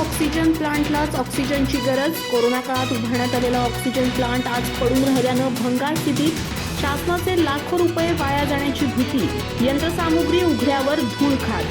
Oxygen प्लांटलाच ऑक्सिजनची गरज. Corona काळात उभारण्यात आलेला ऑक्सिजन प्लांट आज पडून राहिल्यानं भंगार स्थितीत शासनाचे लाखो रुपये वाया जाण्याची भीती. यंत्रसामुग्री उघड्यावर धूळ खात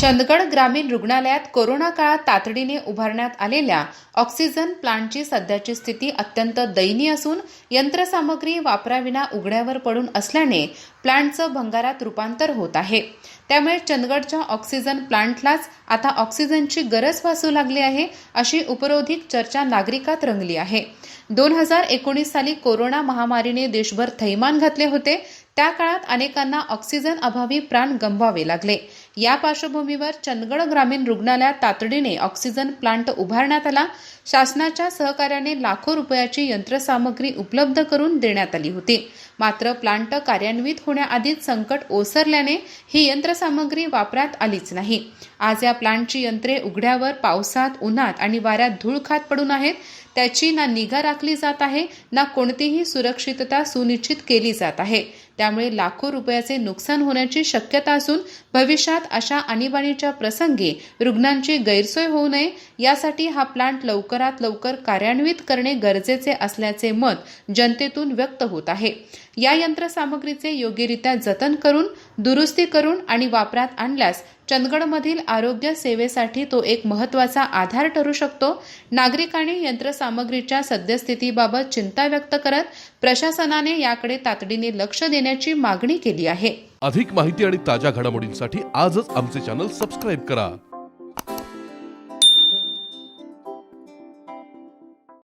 चंदगड ग्रामीण रुग्णालयात कोरोना काळात तातडीने उभारण्यात आलेल्या ऑक्सिजन प्लांटची सध्याची स्थिती अत्यंत दयनीय असून यंत्रसामग्री वापराविना उघड्यावर पडून असल्याने प्लांटचं भंगारात रूपांतर होत आहे. त्यामुळे चंदगडच्या ऑक्सिजन प्लांटलाच आता ऑक्सिजनची गरज भासू लागली आहे अशी उपरोधिक चर्चा नागरिकात रंगली आहे. दोन हजार एकोणीस साली कोरोना महामारीने देशभर थैमान घातले होते. त्या काळात अनेकांना ऑक्सिजन अभावी प्राण गमवावे लागले. या पार्श्वभूमीवर चंदगड ग्रामीण रुग्णालयात तातडीने ऑक्सिजन प्लांट उभारण्यात आला. शासनाच्या सहकार्याने लाखो रुपयाची यंत्रसामग्री उपलब्ध करून देण्यात आली होती. मात्र प्लांट कार्यान्वित होण्याआधीच संकट ओसरल्याने ही यंत्रसामग्री वापरात आलीच नाही. आज या प्लांटची यंत्रे उघड्यावर पावसात उन्हात आणि वाऱ्यात धूळ खात पडून आहेत. त्याची ना निगा राखली जात आहे ना कोणतीही सुरक्षितता सुनिश्चित केली जात आहे. त्यामुळे लाखो रुपयाचे नुकसान होण्याची शक्यता असून भविष्यात अशा आणीबाणीच्या प्रसंगी रुग्णांची गैरसोय होऊ नये. यासाठी हा प्लांट लवकरात लवकर कार्यान्वित करणे गरजेचे असल्याचे मत जनतेतून व्यक्त होत आहे. या यंत्रसामग्रीचे योग्यरित्या जतन करून दुरुस्ती करून आणि वापरात आणल्यास चंदगडमधील आरोग्य सेवेसाठी तो एक महत्त्वाचा आधार ठरू शकतो. नागरिकांनी यंत्रसामग्रीच्या सद्यस्थितीबाबत चिंता व्यक्त करत प्रशासनाने याकडे तातडीने लक्ष देण्याची मागणी केली आहे. अधिक माहिती आणि ताज्या घडामोडींसाठी आजच आमचे चॅनल सबस्क्राईब करा.